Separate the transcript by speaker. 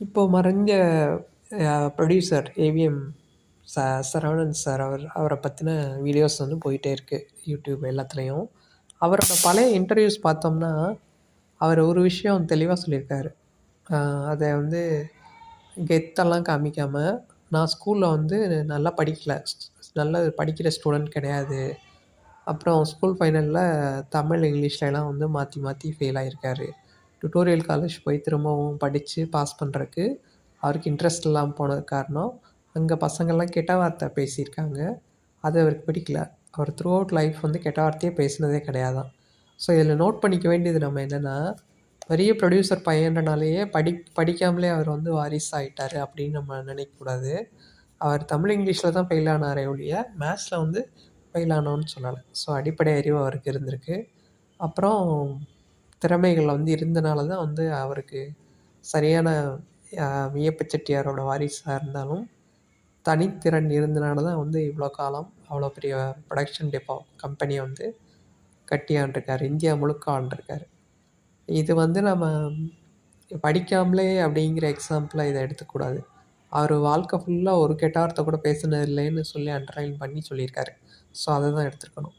Speaker 1: இப்போது மறைஞ்ச producer AVM ச Saravanan sir அவர் அவரை பற்றின வீடியோஸ் வந்து போயிட்டே இருக்குது யூடியூப் எல்லாத்துலேயும். அவரோட பழைய இன்டர்வியூஸ் பார்த்தோம்னா அவர் ஒரு விஷயம் தெளிவாக சொல்லியிருக்காரு. அதை வந்து கெத்தெல்லாம் காமிக்காமல் நான் ஸ்கூலில் வந்து நல்லா படிக்கல. நல்லா படிக்கிற ஸ்டூடெண்ட் கிடையாது. அப்புறம் ஸ்கூல் ஃபைனலில் தமிழ் இங்கிலீஷ்லலாம் வந்து மாற்றி மாற்றி ஃபெயில் ஆகியிருக்காரு டுட்டோரியல் காலேஜ் போய் திரும்பவும் படித்து பாஸ் பண்ணுறக்கு அவருக்கு இன்ட்ரெஸ்ட் இல்லாமல் போனது காரணம் அங்கே பசங்கள்லாம் கெட்ட வார்த்தை பேசியிருக்காங்க. அது அவருக்கு பிடிக்கல. அவர் த்ரூ அவுட் லைஃப் வந்து கெட்ட வார்த்தையே பேசினதே கிடையாதான். ஸோ இதில் நோட் பண்ணிக்க வேண்டியது நம்ம என்னென்னா பெரிய ப்ரொடியூசர் பையன்றனாலேயே படி படிக்காமலே அவர் வந்து வாரிசு ஆகிட்டார் அப்படின்னு நம்ம நினைக்கக்கூடாது அவர் தமிழ் இங்கிலீஷில் தான் ஃபெயில் ஆனாரே ஒழிய மேத்ஸில் வந்து ஃபெயில் ஆனோன்னு சொல்லலை ஸோ அடிப்படை அறிவு அவருக்கு இருந்திருக்கு. அப்புறம் திறமைகள் வந்து இருந்தனால தான் வந்து அவருக்கு சரியான வியப்பு செட்டியாரோட வாரிசாக இருந்தாலும் தனித்திறன் இருந்தனால தான் வந்து இவ்வளோ காலம் அவ்வளோ பெரிய ப்ரொடக்ஷன் டிப்போ கம்பெனியை வந்து கட்டியாண்டிருக்கார் இந்தியா முழுக்க ஆண்டிருக்கார். இது வந்து நம்ம படிக்காமலே அப்படிங்கிற எக்ஸாம்பிளாக இதை எடுத்துக்கூடாது. அவர் வாழ்க்கை ஃபுல்லாக ஒரு கெட்டார்த்தை கூட பேசினது இல்லைன்னு சொல்லி அண்டர்லைன் பண்ணி சொல்லியிருக்காரு. ஸோ அதை தான் எடுத்துருக்கணும்.